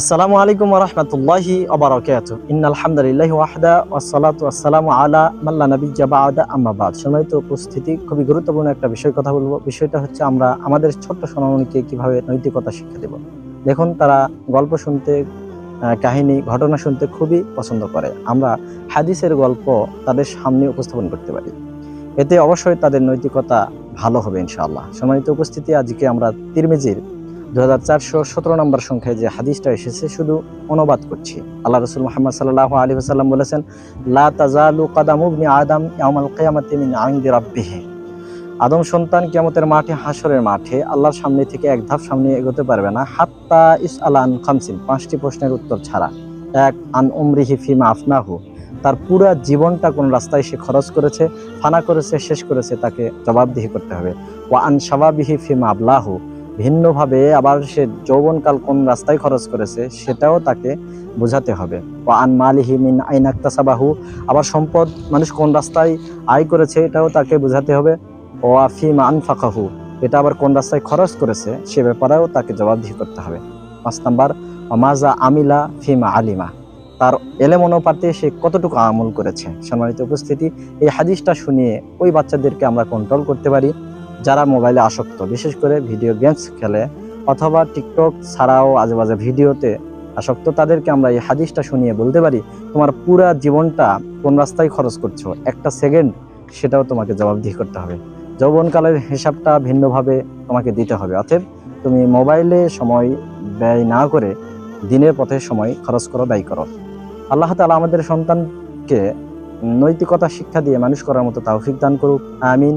আসসালামু আলাইকুম রহমতুল্লাহি আবরাকাত ইন্নাল হামদুলিল্লাহি ওয়াহদা ওয়াসসালাতু ওয়াসসালামু আলা মাল্লা নাবিয়্যা বা'দা আম্মা বাদ। সম্মানিত উপস্থিতি, খুবই গুরুত্বপূর্ণ একটা বিষয় কথা বলব। বিষয়টা হচ্ছে আমরা আমাদের ছোট্ট সোনামণিকে কীভাবে নৈতিকতা শিক্ষা দেব। দেখুন, তারা গল্প শুনতে কাহিনী, ঘটনা শুনতে খুবই পছন্দ করে। আমরা হাদিসের গল্প তাদের সামনে উপস্থাপন করতে পারি। এতে অবশ্যই তাদের নৈতিকতা ভালো হবে ইনশাআল্লাহ। সম্মানিত উপস্থিতি, আজকে আমরা তিরমিজির দু হাজার চারশো সতেরো নম্বর সংখ্যায় যে হাদিসটা এসেছে, শুধু অনুবাদ করছি। আল্লাহ রসুল মোহাম্মদ সাল্লাহ আলী সাল্লাম বলেছেন, লা তাজালু কাদাম উবনি আদম ইয়ামাল কিয়ামাতি মিন আইন্দি রাব্বিহি। আদম সন্তান কিয়ামতের মাঠে হাসরের মাঠে আল্লাহর সামনে থেকে এক ধাপ সামনে এগোতে পারবে না। হাত্তা ইস আলান খামসিন, পাঁচটি প্রশ্নের উত্তর ছাড়া। এক, আন উমরিহি ফিমা আফনাহু। তার পুরা জীবনটা কোন রাস্তায় সে খরচ করেছে, ফানা করেছে, শেষ করেছে, তাকে জবাবদিহি করতে হবে। ওয়া আন শাবাবিহি ফিমা আবলাহু। ভিন্নভাবে আবার সে যৌবনকাল কোন রাস্তায় খরচ করেছে সেটাও তাকে বোঝাতে হবে। ও আন মালিহি মিন আইন আক্তাসাবাহু আবার সম্পদ মানুষ কোন রাস্তায় আয় করেছে এটাও তাকে বোঝাতে হবে। ও আফিমা আনফাকাহু, এটা আবার কোন রাস্তায় খরচ করেছে সে ব্যাপারেও তাকে জবাবদিহি করতে হবে। পাঁচ নাম্বার মাজা আমিলা ফিমা আলিমা, তার এলেম অনুপাতে সে কতটুকু আমল করেছে। সম্মানিত উপস্থিতি, এই হাদিসটা শুনিয়ে ওই বাচ্চাদেরকে আমরা কন্ট্রোল করতে পারি। যারা মোবাইলে আসক্ত, বিশেষ করে ভিডিও গেমস খেলে অথবা টিকটক ছাড়াও আজেবাজে ভিডিওতে আসক্ত, তাদেরকে আমরা এই হাদিসটা শুনিয়ে বলতে পারি, তোমার পুরা জীবনটা কোন রাস্তায় খরচ করছ? একটা সেকেন্ড, সেটাও তোমাকে জবাবদিহি করতে হবে। যৌবনকালের হিসাবটা ভিন্নভাবে তোমাকে দিতে হবে। অতএব তুমি মোবাইলে সময় ব্যয় না করে দিনের পথে সময় খরচ করো, ব্যয় করো। আল্লাহ তালা আমাদের সন্তানকে নৈতিকতা, শিক্ষা দিয়ে মানুষ করার মতো তাওফিক দান করুক। আমিন।